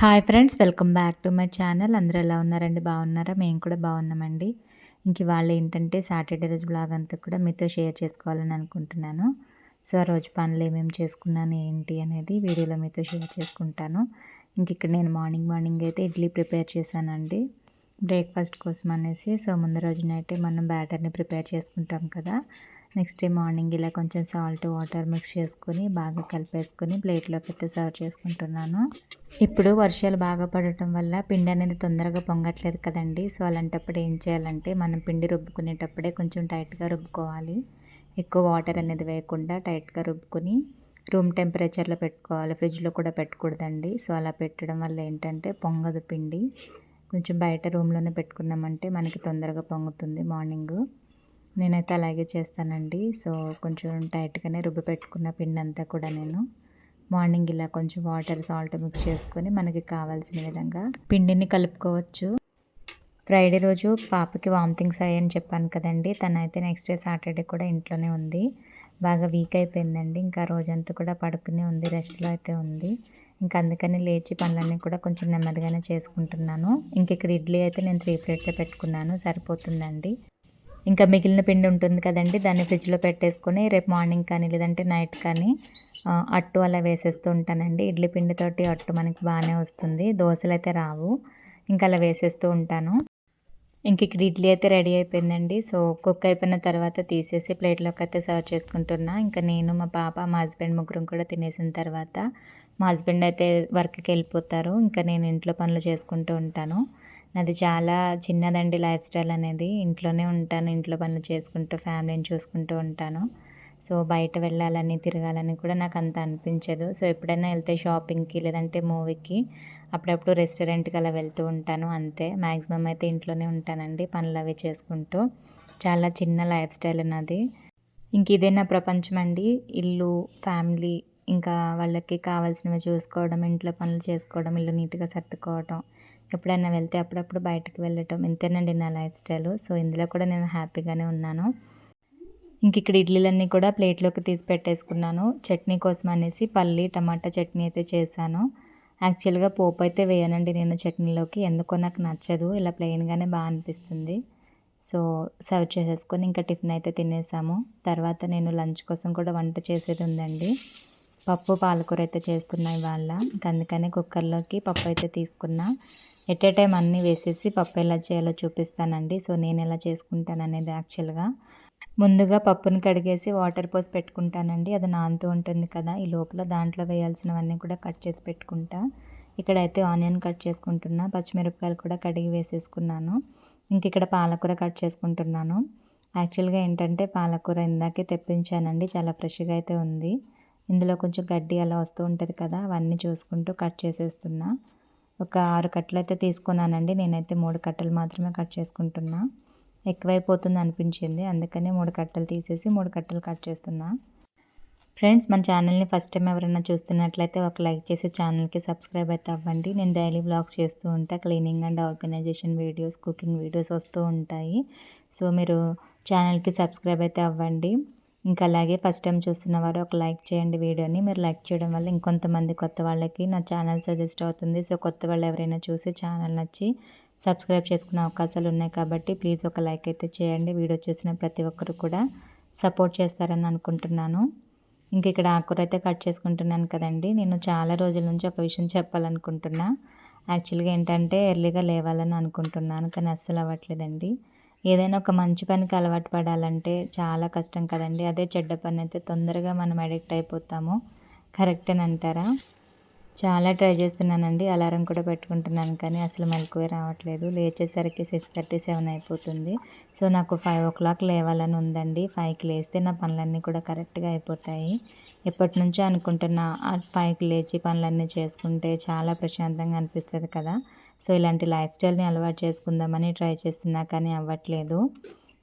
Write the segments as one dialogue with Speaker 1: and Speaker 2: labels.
Speaker 1: Hi friends welcome back to my channel అందరూ ఎలా ఉన్నారండి? బాగున్నారా? మేము కూడా బాగున్నామండి. ఇంక వాళ్ళు ఏంటంటే సాటర్డే రోజు బ్లాగ్ అంతా కూడా మీతో షేర్ చేసుకోవాలని అనుకుంటున్నాను. సో ఆ రోజు పనులు ఏమేమి చేసుకున్నాను ఏంటి అనేది వీడియోలో మీతో షేర్ చేసుకుంటాను. ఇంక ఇక్కడ నేను మార్నింగ్ మార్నింగ్ అయితే ఇడ్లీ ప్రిపేర్ చేశానండి. బ్రేక్ఫాస్ట్ కోసం అనేసి సో ముందు రోజునైతే మనం బ్యాటర్ని ప్రిపేర్ చేసుకుంటాం కదా. నెక్స్ట్ డే మార్నింగ్ ఇలా కొంచెం సాల్ట్ వాటర్ మిక్స్ చేసుకొని బాగా కలిపేసుకొని ప్లేట్లోకి అయితే సర్వ్ చేసుకుంటున్నాను. ఇప్పుడు వర్షాలు బాగా పడటం వల్ల పిండి అనేది తొందరగా పొంగట్లేదు కదండి. సో అలాంటప్పుడు ఏం చేయాలంటే మనం పిండి రుబ్బుకునేటప్పుడే కొంచెం టైట్గా రుబ్బుకోవాలి. ఎక్కువ వాటర్ అనేది వేయకుండా టైట్గా రుబ్బుకొని రూమ్ టెంపరేచర్లో పెట్టుకోవాలి. ఫ్రిడ్జ్లో కూడా పెట్టకూడదండి. సో అలా పెట్టడం వల్ల ఏంటంటే పొంగదు పిండి. కొంచెం బయట రూమ్లోనే పెట్టుకున్నామంటే మనకి తొందరగా పొంగుతుంది మార్నింగ్. నేనైతే అలాగే చేస్తానండి. సో కొంచెం టైట్గానే రుబ్బి పెట్టుకున్న పిండి అంతా కూడా నేను మార్నింగ్ ఇలా కొంచెం వాటర్ సాల్ట్ మిక్స్ చేసుకొని మనకి కావాల్సిన విధంగా పిండిని కలుపుకోవచ్చు. ఫ్రైడే రోజు పాపకి వామిటింగ్స్ అయ్యాయని చెప్పాను కదండి. తనైతే నెక్స్ట్ డే సాటర్డే కూడా ఇంట్లోనే ఉంది. బాగా వీక్ అయిపోయిందండి. ఇంకా రోజంతా కూడా పడుకునే ఉంది రెస్ట్లో అయితే ఉంది. ఇంకా అందుకని లేచి పనులన్నీ కూడా కొంచెం నెమ్మదిగానే చేసుకుంటున్నాను. ఇంక ఇక్కడ ఇడ్లీ అయితే నేను త్రీ ప్లేట్సే పెట్టుకున్నాను. సరిపోతుందండి. ఇంకా మిగిలిన పిండి ఉంటుంది కదండి దాన్ని ఫ్రిడ్జ్లో పెట్టేసుకొని రేపు మార్నింగ్ కానీ లేదంటే నైట్ కానీ అట్టు అలా వేసేస్తూ ఉంటానండి. ఇడ్లీ పిండితోటి అట్టు మనకి బాగానే వస్తుంది. దోశలు అయితే రావు ఇంకా అలా వేసేస్తూ ఉంటాను. ఇంక ఇక్కడ ఇడ్లీ అయితే రెడీ అయిపోయిందండి. సో కుక్ అయిపోయిన తర్వాత తీసేసి ప్లేట్లోకి అయితే సర్వ్ చేసుకుంటున్నా. ఇంకా నేను మా పాప మా హస్బెండ్ ముగ్గురం కూడా తినేసిన తర్వాత మా హస్బెండ్ అయితే వర్క్కి వెళ్ళిపోతారు. ఇంకా నేను ఇంట్లో పనులు చేసుకుంటూ ఉంటాను. నాది చాలా చిన్నదండి లైఫ్ స్టైల్ అనేది. ఇంట్లోనే ఉంటాను ఇంట్లో పనులు చేసుకుంటూ ఫ్యామిలీని చూసుకుంటూ ఉంటాను. సో బయట వెళ్ళాలని తిరగాలని కూడా నాకు అంత అనిపించదు. సో ఎప్పుడైనా వెళ్తే షాపింగ్కి లేదంటే మూవీకి అప్పుడప్పుడు రెస్టారెంట్కి అలా వెళ్తూ ఉంటాను అంతే. మ్యాక్సిమం అయితే ఇంట్లోనే ఉంటానండి పనులు అవి చేసుకుంటూ. చాలా చిన్న లైఫ్ స్టైల్ నాది. ఇంక ఇదే నా ప్రపంచం అండి. ఇల్లు ఫ్యామిలీ ఇంకా వాళ్ళకి కావాల్సినవి చూసుకోవడం ఇంట్లో పనులు చేసుకోవడం ఇల్లు నీట్గా సర్దుకోవడం ఎప్పుడైనా వెళ్తే అప్పుడప్పుడు బయటకు వెళ్ళటం ఇంతేనండి నా లైఫ్ స్టైల్. సో ఇందులో కూడా నేను హ్యాపీగానే ఉన్నాను. ఇంక ఇక్కడ ఇడ్లీలన్నీ కూడా ప్లేట్లోకి తీసి పెట్టేసుకున్నాను. చట్నీ కోసం అనేసి పల్లి టమాటా చట్నీ అయితే చేశాను. యాక్చువల్గా పోపు అయితే వేయనండి నేను చట్నీలోకి. ఎందుకో నాకు నచ్చదు. ఇలా ప్లెయిన్గానే బాగా అనిపిస్తుంది. సో సర్వ్ చేసేసుకొని ఇంకా టిఫిన్ అయితే తినేసాము. తర్వాత నేను లంచ్ కోసం కూడా వంట చేసేది ఉందండి. పప్పు పాలకూర అయితే చేస్తున్నాయి వాళ్ళ ఇంక అందుకనే కుక్కర్లోకి పప్పు అయితే తీసుకున్నా. ఎట్ ఏ టైం అన్నీ వేసేసి పప్పు ఎలా చేయాలో చూపిస్తానండి. సో నేను ఎలా చేసుకుంటాను అనేది యాక్చువల్గా. ముందుగా పప్పుని కడిగేసి వాటర్ పోసి పెట్టుకుంటానండి. అది నానుతూ ఉంటుంది కదా ఈ లోపల దాంట్లో వేయాల్సినవన్నీ కూడా కట్ చేసి పెట్టుకుంటా. ఇక్కడైతే ఆనియన్ కట్ చేసుకుంటున్నా పచ్చిమిరపకాయలు కూడా కడిగి వేసేసుకున్నాను. ఇంక ఇక్కడ పాలకూర కట్ చేసుకుంటున్నాను. యాక్చువల్గా ఏంటంటే పాలకూర ఇందాకే తెప్పించానండి చాలా ఫ్రెష్గా అయితే ఉంది. ఇందులో కొంచెం గడ్డి అలా వస్తూ ఉంటుంది కదా అవన్నీ చూసుకుంటూ కట్ చేసేస్తున్నా. ఒక ఆరు కట్టలు అయితే తీసుకున్నానండి. నేనైతే మూడు కట్టలు మాత్రమే కట్ చేసుకుంటున్నా. ఎక్కువైపోతుంది అనిపించింది. అందుకని మూడు కట్టలు తీసేసి మూడు కట్టలు కట్ చేస్తున్నా. ఫ్రెండ్స్ మన ఛానల్ని ఫస్ట్ టైం ఎవరైనా చూస్తున్నట్లయితే ఒక లైక్ చేసి ఛానల్కి సబ్స్క్రైబ్ అయితే అవ్వండి. నేను డైలీ బ్లాగ్స్ చేస్తూ ఉంటా. Cleaning and organisation videos cooking videos వస్తూ ఉంటాయి. సో మీరు ఛానల్కి సబ్స్క్రైబ్ అయితే అవ్వండి. ఇంకా అలాగే ఫస్ట్ టైం చూస్తున్న వారు ఒక లైక్ చేయండి వీడియోని. మీరు లైక్ చేయడం వల్ల ఇంకొంతమంది కొత్త వాళ్ళకి నా ఛానల్ సజెస్ట్ అవుతుంది. సో కొత్త వాళ్ళు ఎవరైనా చూసి ఛానల్ నచ్చి సబ్స్క్రైబ్ చేసుకునే అవకాశాలు ఉన్నాయి కాబట్టి ప్లీజ్ ఒక లైక్ అయితే చేయండి. వీడియో చూసిన ప్రతి ఒక్కరు కూడా సపోర్ట్ చేస్తారని అనుకుంటున్నాను. ఇంక ఇక్కడ ఆకుర అయితే కట్ చేసుకుంటున్నాను కదండి. నేను చాలా రోజుల నుంచి ఒక విషయం చెప్పాలనుకుంటున్నా. యాక్చువల్గా ఏంటంటే ఎర్లీగా లేవాలని అనుకుంటున్నాను కానీ అస్సలు అవ్వట్లేదండి. ఏదైనా ఒక మంచి పనికి అలవాటు పడాలంటే చాలా కష్టం కదండి. అదే చెడ్డ పని అయితే తొందరగా మనం అడిక్ట్ అయిపోతాము. కరెక్టేనంటారా చాలా ట్రై చేస్తున్నానండి. అలారం కూడా పెట్టుకుంటున్నాను కానీ అసలు మెలకువే రావట్లేదు. లేచేసరికి సిక్స్ థర్టీ సెవెన్ అయిపోతుంది. సో నాకు ఫైవ్ ఓ క్లాక్ లేవాలని ఉందండి. ఫైవ్కి లేస్తే నా పనులన్నీ కూడా కరెక్ట్గా అయిపోతాయి. ఎప్పటి నుంచో అనుకుంటున్నా ఆ ఫైవ్కి లేచి పనులన్నీ చేసుకుంటే చాలా ప్రశాంతంగా అనిపిస్తుంది కదా. సో ఇలాంటి లైఫ్ స్టైల్ని అలవాటు చేసుకుందామని ట్రై చేస్తున్నా కానీ అవ్వట్లేదు.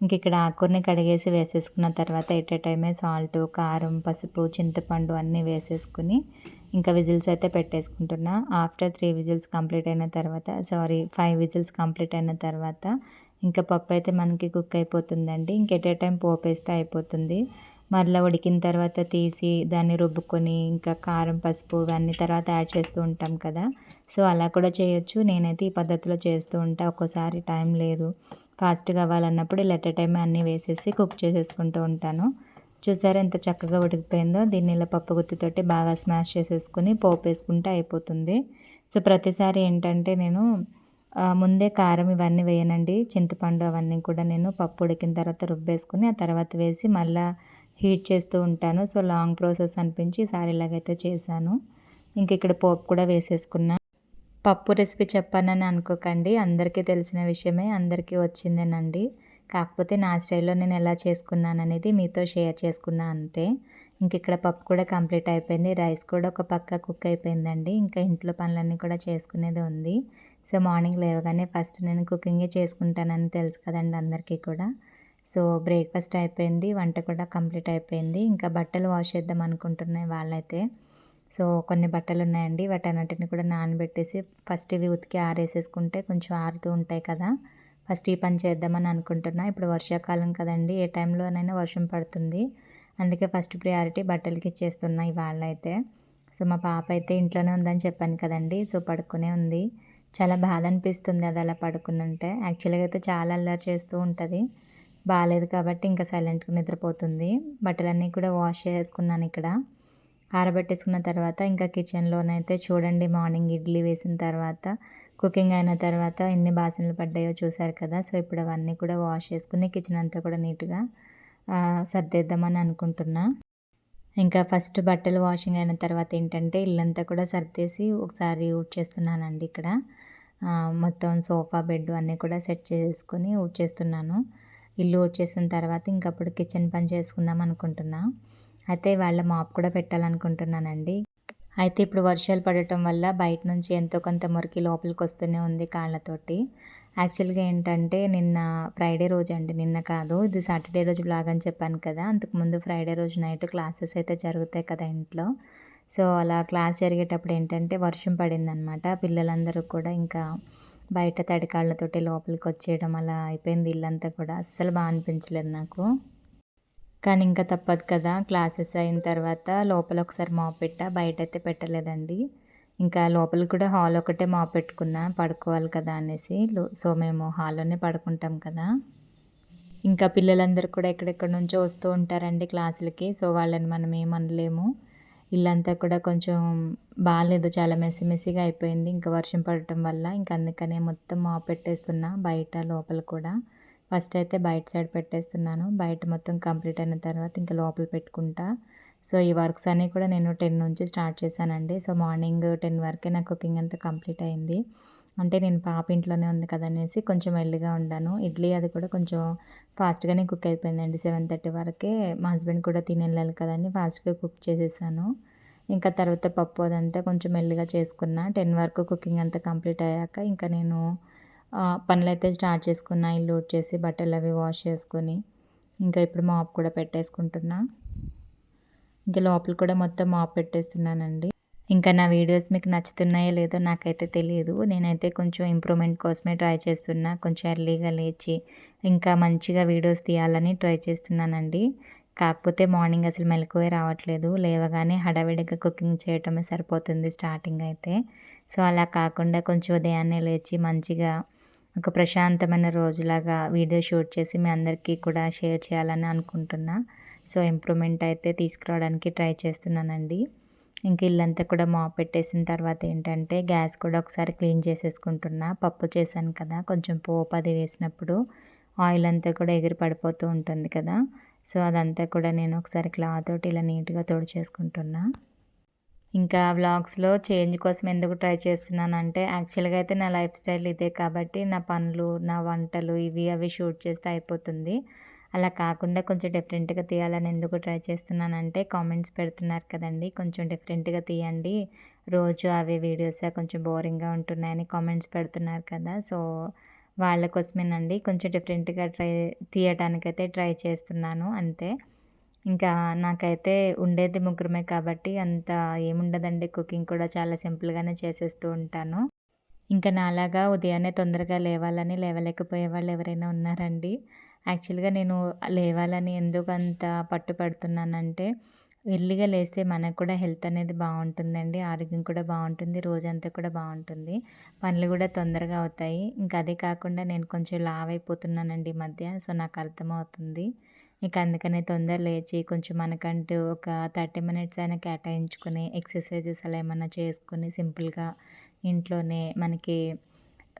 Speaker 1: ఇంక ఇక్కడ ఆకుకూరని కడిగేసి వేసేసుకున్న తర్వాత ఎట్ ఏ టైమే సాల్ట్ కారం పసుపు చింతపండు అన్నీ వేసేసుకుని ఇంకా విజిల్స్ అయితే పెట్టేసుకుంటున్నా. ఆఫ్టర్ త్రీ విజిల్స్ కంప్లీట్ అయిన తర్వాత సారీ ఫైవ్ విజిల్స్ కంప్లీట్ అయిన తర్వాత ఇంకా పప్పు అయితే మనకి కుక్ అయిపోతుందండి. ఇంక ఎట్ ఏ టైం పోపేస్తే అయిపోతుంది. మరలా ఉడికిన తర్వాత తీసి దాన్ని రుబ్బుకొని ఇంకా కారం పసుపు ఇవన్నీ తర్వాత యాడ్ చేస్తూ ఉంటాం కదా. సో అలా కూడా చేయొచ్చు. నేనైతే ఈ పద్ధతిలో చేస్తూ ఉంటా. ఒక్కోసారి టైం లేదు. ఫాస్ట్ కావాలన్నప్పుడు లెటర్ టైం అన్నీ వేసేసి కుక్ చేసేసుకుంటూ ఉంటాను. చూసారా ఎంత చక్కగా ఉడికిపోయిందో? దీన్ని ఇలా పప్పు గుత్తితోటి బాగా స్మాష్ చేసేసుకుని పోపు వేసుకుంటే అయిపోతుంది. సో ప్రతిసారి ఏంటంటే నేను ముందే కారం ఇవన్నీ వేయనండి. చింతపండు అవన్నీ కూడా నేను పప్పు ఉడికిన తర్వాత రుబ్బేసుకుని ఆ తర్వాత వేసి మళ్ళీ హీట్ చేస్తూ ఉంటాను. సో లాంగ్ ప్రాసెస్ అనిపించి ఈసారి ఇలాగైతే చేశాను. ఇంక ఇక్కడ పోపు కూడా వేసేసుకున్నా. పప్పు రెసిపీ చెప్పానని అనుకోకండి. అందరికీ తెలిసిన విషయమే అందరికీ వచ్చిందేనండి. కాకపోతే నా స్టైల్లో నేను ఎలా చేసుకున్నాను అనేది మీతో షేర్ చేసుకున్నా అంతే. ఇంక ఇక్కడ పప్పు కూడా కంప్లీట్ అయిపోయింది. రైస్ కూడా ఒక పక్క కుక్ అయిపోయిందండి. ఇంకా ఇంట్లో పనులన్నీ కూడా చేసుకునేది ఉంది. సో మార్నింగ్ లేవగానే ఫస్ట్ నేను కుకింగే చేసుకుంటానని తెలుసు కదండి అందరికీ కూడా. సో బ్రేక్ఫాస్ట్ అయిపోయింది వంట కూడా కంప్లీట్ అయిపోయింది. ఇంకా బట్టలు వాష్ చేద్దాం అనుకుంటున్నాయి వాళ్ళైతే. సో కొన్ని బట్టలు ఉన్నాయండి వాటన్నిటిని కూడా నానబెట్టేసి ఫస్ట్ ఇవి ఉతికి ఆరేసేసుకుంటే కొంచెం ఆరుతూ ఉంటాయి కదా. ఫస్ట్ ఈ పని చేద్దామని అనుకుంటున్నా. ఇప్పుడు వర్షాకాలం కదండి ఏ టైంలోనైనా వర్షం పడుతుంది. అందుకే ఫస్ట్ ప్రియారిటీ బట్టలకి ఇచ్చేస్తున్నా ఇవాళ అయితే సో మా పాప అయితే ఇంట్లోనే ఉందని చెప్పాను కదండి సో పడుకునే ఉంది. చాలా బాధ అనిపిస్తుంది అది అలా పడుకున్నంటే. యాక్చువల్గా అయితే చాలా అల్లరి చేస్తూ ఉంటుంది. బాగాలేదు కాబట్టి ఇంకా సైలెంట్గా నిద్రపోతుంది. బట్టలన్నీ కూడా వాష్ చేసుకున్నాను ఇక్కడ. ఆరబెట్టేసుకున్న తర్వాత ఇంకా కిచెన్లోనైతే చూడండి మార్నింగ్ ఇడ్లీ వేసిన తర్వాత కుకింగ్ అయిన తర్వాత ఎన్ని బాసనలు పడ్డాయో చూసారు కదా. సో ఇప్పుడు అవన్నీ కూడా వాష్ చేసుకుని కిచెన్ అంతా కూడా నీట్గా సర్దేద్దామని అనుకుంటున్నా. ఇంకా ఫస్ట్ బట్టలు వాషింగ్ అయిన తర్వాత ఏంటంటే ఇల్లంతా కూడా సర్దేసి ఒకసారి ఊడ్ చేస్తున్నానండి ఇక్కడ. మొత్తం సోఫా బెడ్ అన్నీ కూడా సెట్ చేసుకొని ఊడ్ చేస్తున్నాను. ఇల్లు వచ్చేసిన తర్వాత ఇంకప్పుడు కిచెన్ పని చేసుకుందాం అనుకుంటున్నా. అయితే వాళ్ళ మాప్ కూడా పెట్టాలనుకుంటున్నానండి. అయితే ఇప్పుడు వర్షాలు పడటం వల్ల బయట నుంచి ఎంతో కొంత మురికి లోపలికి వస్తూనే ఉంది కాళ్ళతోటి. యాక్చువల్గా ఏంటంటే నిన్న ఫ్రైడే రోజు అండి నిన్న కాదు ఇది సాటర్డే రోజు బ్లాగ్ అని చెప్పాను కదా. అంతకుముందు ఫ్రైడే రోజు నైట్ క్లాసెస్ అయితే జరుగుతాయి కదా ఇంట్లో. సో అలా క్లాస్ జరిగేటప్పుడు ఏంటంటే వర్షం పడిందనమాట. పిల్లలందరూ కూడా ఇంకా బయట తడికాళ్ళతోటి లోపలికి వచ్చేయడం అలా అయిపోయింది ఇల్లంతా కూడా. అస్సలు బాగా అనిపించలేదు నాకు. కానీ ఇంకా తప్పదు కదా. క్లాసెస్ అయిన తర్వాత లోపల ఒకసారి మాప్ పెట్టా. బయట అయితే పెట్టలేదండి. ఇంకా లోపల కూడా హాల్ ఒకటే మాప్ పెట్టుకున్నా. పడుకోవాలి కదా అనేసి సో మేము హాల్లోనే పడుకుంటాం కదా. ఇంకా పిల్లలందరూ కూడా ఎక్కడెక్కడ నుంచో వస్తూ ఉంటారండి క్లాసులకి. సో వాళ్ళని మనం ఏమనలేము. ఇల్లంతా కూడా కొంచెం బాగాలేదు చాలా మెస్సి మెస్సిగా అయిపోయింది. ఇంకా వర్షం పడటం వల్ల ఇంకా అందుకనే మొత్తం మా పెట్టేస్తున్నా బయట లోపల కూడా. ఫస్ట్ అయితే బయట సైడ్ పెట్టేస్తున్నాను. బయట మొత్తం కంప్లీట్ అయిన తర్వాత ఇంకా లోపల పెట్టుకుంటా. సో ఈ వర్క్స్ అన్నీ కూడా నేను టెన్ నుంచి స్టార్ట్ చేశానండి. సో మార్నింగ్ టెన్ వరకే నా కుకింగ్ అంతా కంప్లీట్ అయింది. అంటే నేను పాప ఇంట్లోనే ఉంది కదా అనేసి కొంచెం ఎల్లిగా ఉండాను. ఇడ్లీ అది కూడా కొంచెం ఫాస్ట్గానే కుక్ అయిపోయిందండి. సెవెన్ థర్టీ వరకే మా హస్బెండ్ కూడా తిని వెళ్ళాలి కదని ఫాస్ట్గా కుక్ చేసేసాను. ఇంకా తర్వాత పప్పు అదంతా కొంచెం మెల్లిగా చేసుకున్నా. టెన్ వరకు కుకింగ్ అంతా కంప్లీట్ అయ్యాక ఇంకా నేను పనులు అయితే స్టార్ట్ చేసుకున్నా. ఇల్లు చేసి బట్టలు అవి వాష్ చేసుకొని ఇంకా ఇప్పుడు మాప్ కూడా పెట్టేసుకుంటున్నా. ఇంకా లోపల కూడా మొత్తం మాప్ పెట్టేస్తున్నానండి. ఇంకా నా వీడియోస్ మీకు నచ్చుతున్నాయో లేదో నాకైతే తెలియదు నేనైతే కొంచెం ఇంప్రూవ్మెంట్ కోసమే ట్రై చేస్తున్నా. కొంచెం ఎర్లీగా లేచి ఇంకా మంచిగా వీడియోస్ తీయాలని ట్రై చేస్తున్నానండి. కాకపోతే మార్నింగ్ అసలు మెలకువే రావట్లేదు. లేవగానే హడావిడిగా కుకింగ్ చేయటమే సరిపోతుంది స్టార్టింగ్ అయితే. సో అలా కాకుండా కొంచెం ఉదయాన్నే లేచి మంచిగా ఒక ప్రశాంతమైన రోజులాగా వీడియో షూట్ చేసి మీ అందరికీ కూడా షేర్ చేయాలని అనుకుంటున్నా. సో ఇంప్రూవ్మెంట్ అయితే తీసుకురావడానికి ట్రై చేస్తున్నానండి. ఇంక ఇల్లంతా కూడా మాప్ పెట్టేసిన తర్వాత ఏంటంటే గ్యాస్ కూడా ఒకసారి క్లీన్ చేసేసుకుంటున్నా. పప్పు చేశాను కదా కొంచెం పోపు అది వేసినప్పుడు ఆయిల్ అంతా కూడా ఎగిరి పడిపోతూ ఉంటుంది కదా. సో అదంతా కూడా నేను ఒకసారి క్లాత్ తోటి ఇలా నీట్గా చేసుకుంటున్నా ఇంకా వ్లాగ్స్లో చేంజ్ కోసం ఎందుకు ట్రై చేస్తున్నానంటే యాక్చువల్గా అయితే నా లైఫ్ స్టైల్ ఇదే కాబట్టి నా పనులు నా వంటలు ఇవి అవి షూట్ చేస్తే అయిపోతుంది. అలా కాకుండా కొంచెం డిఫరెంట్గా తీయాలని ఎందుకు ట్రై చేస్తున్నానంటే కామెంట్స్ పెడుతున్నారు కదండి. కొంచెం డిఫరెంట్గా తీయండి. రోజు అవి వీడియోస్ కొంచెం బోరింగ్గా ఉంటున్నాయని కామెంట్స్ పెడుతున్నారు కదా. సో వాళ్ళ కోసమేనండి. కొంచెం డిఫరెంట్గా ట్రై తీయటానికైతే ట్రై చేస్తున్నాను అంతే. ఇంకా నాకైతే ఉండేది ముగ్గురమే కాబట్టి అంత ఏముండదండి. కుకింగ్ కూడా చాలా సింపుల్గానే చేసేస్తూ ఉంటాను. ఇంకా నాలాగా ఉదయాన్నే తొందరగా లేవాలని లేవలేకపోయే వాళ్ళు ఎవరైనా ఉన్నారండి. యాక్చువల్‌గా నేను లేవాలని ఎందుకంత పట్టుపడుతున్నానంటే, ఎర్లీగా లేస్తే మనకు కూడా హెల్త్ అనేది బాగుంటుందండి ఆరోగ్యం కూడా బాగుంటుంది రోజంతా కూడా బాగుంటుంది పనులు కూడా తొందరగా అవుతాయి. ఇంకా అదే కాకుండా నేను కొంచెం లావ్ అయిపోతున్నానండి ఈ మధ్య. సో, నాకు అర్థమవుతుంది. ఇక అందుకనే తొందర లేచి కొంచెం మనకంటూ ఒక 30 మినిట్స్ అయినా కేటాయించుకొని ఎక్సర్సైజెస్ అలా ఏమైనా చేసుకుని సింపుల్‌గా ఇంట్లోనే మనకి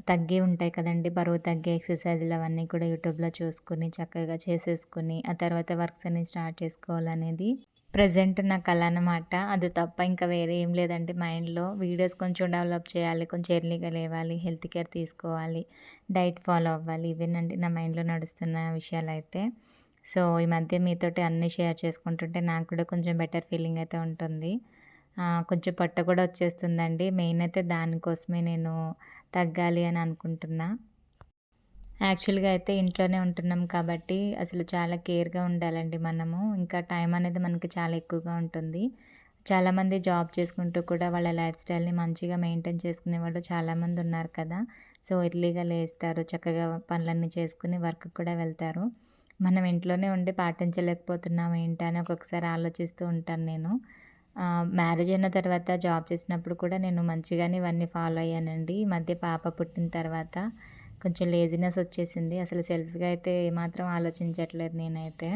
Speaker 1: తగ్గి ఉంటాయి కదండి బరువు తగ్గే ఎక్సర్సైజ్లు అవన్నీ కూడా యూట్యూబ్‌లో చూసుకొని చక్కగా చేసేసుకొని, ఆ తర్వాత వర్క్స్ అన్ని స్టార్ట్ చేసుకోవాలనేది ప్రజెంట్ నా కళ అనమాట. అది తప్ప ఇంకా వేరే ఏం లేదండి మైండ్‌లో. వీడియోస్ కొంచెం డెవలప్ చేయాలి, కొంచెం ఎర్లీగా లేవాలి, హెల్త్ కేర్ తీసుకోవాలి, డైట్ ఫాలో అవ్వాలి. ఇవేనండి నా మైండ్‌లో నడుస్తున్న విషయాలు అయితే సో, ఈ మధ్య మీతోటి అన్నీ షేర్ చేసుకుంటుంటే నాకు కూడా కొంచెం బెటర్ ఫీలింగ్ అయితే ఉంటుంది. కొంచెం పొట్ట కూడా వచ్చేస్తుందండి. మెయిన్ అయితే దానికోసమే నేను తగ్గాలి అని అనుకుంటున్నా. యాక్చువల్‌గా అయితే ఇంట్లోనే ఉంటున్నాం కాబట్టి అసలు చాలా కేర్‌గా ఉండాలండి మనము. ఇంకా టైం అనేది మనకి చాలా ఎక్కువగా ఉంటుంది. చాలామంది జాబ్ చేసుకుంటూ కూడా వాళ్ళ లైఫ్ స్టైల్‌ని మంచిగా మెయింటైన్ చేసుకునేవాళ్ళు చాలామంది ఉన్నారు కదా! సో, ఎర్లీగా లేస్తారు. చక్కగా పనులన్నీ చేసుకుని వర్క్ కూడా వెళ్తారు. మనం ఇంట్లోనే ఉండి పాటించలేకపోతున్నాం ఏంటని అని ఒక్కొక్కసారి ఆలోచిస్తూ ఉంటాను నేను. మ్యారేజ్ అయిన తర్వాత జాబ్ చేసినప్పుడు కూడా నేను మంచిగానే ఇవన్నీ ఫాలో అయ్యానండి. ఈ మధ్య పాప పుట్టిన తర్వాత కొంచెం లేజినెస్ వచ్చేసింది. అసలు సెల్ఫ్‌గా అయితే ఏమాత్రం ఆలోచించట్లేదు నేనైతే.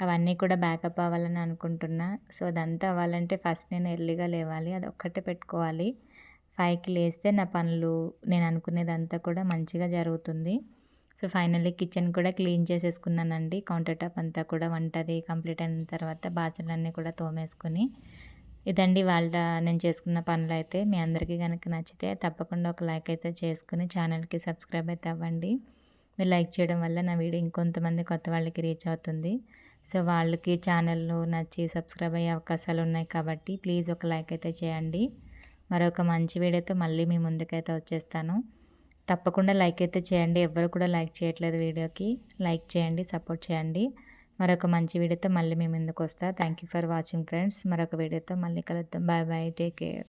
Speaker 1: అవన్నీ కూడా బ్యాకప్ అవ్వాలని అనుకుంటున్నా. సో, అదంతా అవ్వాలంటే ఫస్ట్ నేను ఎర్లీగా లేవాలి. అది ఒక్కటే పెట్టుకోవాలి. ఫైవ్కి లేస్తే నా పనులు నేను అనుకునేదంతా కూడా మంచిగా జరుగుతుంది. సో, ఫైనల్లీ కిచెన్ కూడా క్లీన్ చేసేసుకున్నానండి. కౌంటర్ టాప్ అంతా కూడా వంటది కంప్లీట్ అయిన తర్వాత బాసలన్నీ కూడా తోమేసుకొని, ఇదండి వాళ్ళ నేను చేసుకున్న పనులైతే. మీ అందరికీ కనుక నచ్చితే తప్పకుండా ఒక లైక్ అయితే చేసుకుని ఛానల్‌కి సబ్స్క్రైబ్ అయితే అవ్వండి. మీరు లైక్ చేయడం వల్ల నా వీడియో ఇంకొంతమంది కొత్త వాళ్ళకి రీచ్ అవుతుంది. సో, వాళ్ళకి ఛానల్‌లో నచ్చి సబ్స్క్రైబ్ అయ్యే అవకాశాలు ఉన్నాయి కాబట్టి ప్లీజ్ ఒక లైక్ అయితే చేయండి. మరొక మంచి వీడియోతో మళ్ళీ మీ ముందుకైతే వచ్చేస్తాను. తప్పకుండా లైక్ అయితే చేయండి. ఎవ్వరు కూడా లైక్ చేయట్లేదు వీడియోకి. లైక్ చేయండి, సపోర్ట్ చేయండి. మరొక మంచి వీడియోతో మళ్ళీ మీ ముందుకొస్తా. Thank you for watching friends. మరొక వీడియోతో మళ్ళీ కలుద్దాం. Bye bye. Take care.